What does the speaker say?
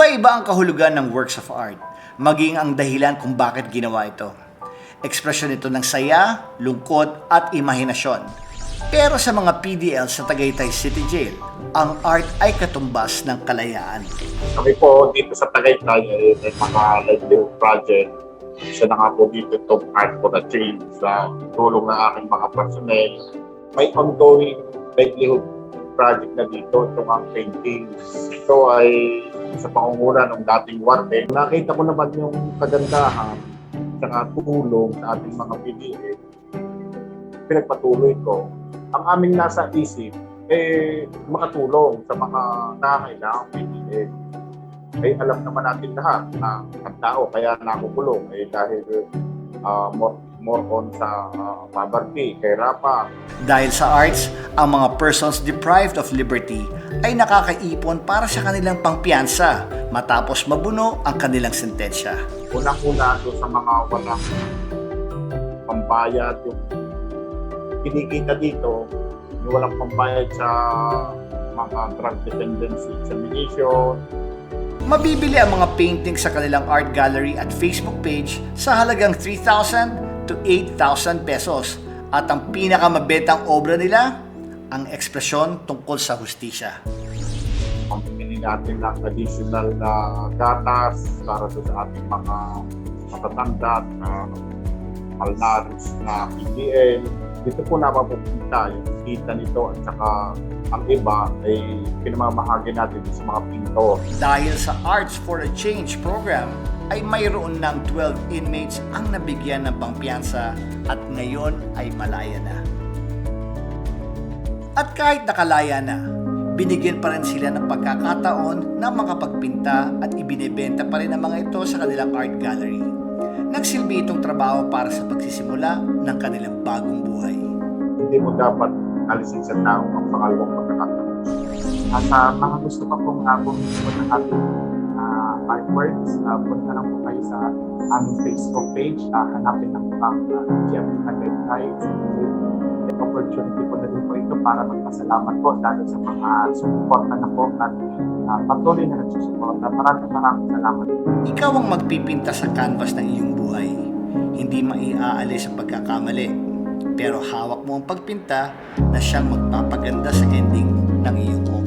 Iba-iba ang kahulugan ng works of art, maging ang dahilan kung bakit ginawa ito. Ekspresyon ito ng saya, lungkot at imahinasyon. Pero sa mga PDL sa Tagaytay City Jail, ang art ay katumbas ng kalayaan. Kami po dito sa Tagaytay ay may mga livelihood project. Isa na nga po dito itong Art for a Change sa tulong ng aking mga personnel. May ongoing livelihood project na dito, itong ang paintings. Ito ay sa pangunguna ng dating warte. Nakita ko naman yung kagandahan sa tulong sa ating mga PDA. Pinagpatuloy ko. Ang aming nasa isip, eh, makatulong sa mga nangangailangang PDA ay alam naman natin lahat na ang tao kaya nakukulong eh dahil ah, more, more on sa uh, poverty, kahirapan. Dahil sa arts, ang mga persons deprived of liberty ay nakakaipon para sa kanilang pangpiyansa matapos mabuno ang kanilang sentensya. Unang-una doon sa mga walang pambayad, yung kinikita dito, yung walang pambayad sa mga drug dependency examination, Mabibili ang mga painting sa kanilang art gallery at Facebook page sa halagang 3,000 to 8,000 pesos. At ang pinakamabetang obra nila, ang ekspresyon tungkol sa hustisya. pamili natin ng additional na gatas para sa ating mga matatanda at uh, malnourished na PDL. Dito po napapunta yung kita nito at saka ang iba ay pinamamahagi natin sa mga pintor. Dahil sa Arts for a Change program, ay mayroon ng 12 inmates ang nabigyan ng pangpiyansa at ngayon ay malaya na. At kahit nakalaya na, binigyan pa rin sila ng pagkakataon na makapagpinta at ibinebenta pa rin ang mga ito sa kanilang art gallery. Nagsilbi itong trabaho para sa pagsisimula ng kanilang bagong buhay. Hindi mo dapat alisin sa tao ang pangalawang pagkakataon. At sa mga gusto pa pong uh, bumili po ng ating artworks, uh, punta lang po kayo sa aming Facebook page. Uh, hanapin lang po ang uh, GM Tagaytay. May opportunity po na din po ito para magpasalamat po dahil sa mga sumuporta na po at uh, patuloy na nagsusuporta. Maraming maraming salamat. Ikaw ang magpipinta sa canvas ng iyong buhay. Hindi maiaalis ang pagkakamali. Pero hawak mo ang pagpinta na siyang magpapaganda sa ending ng iyong.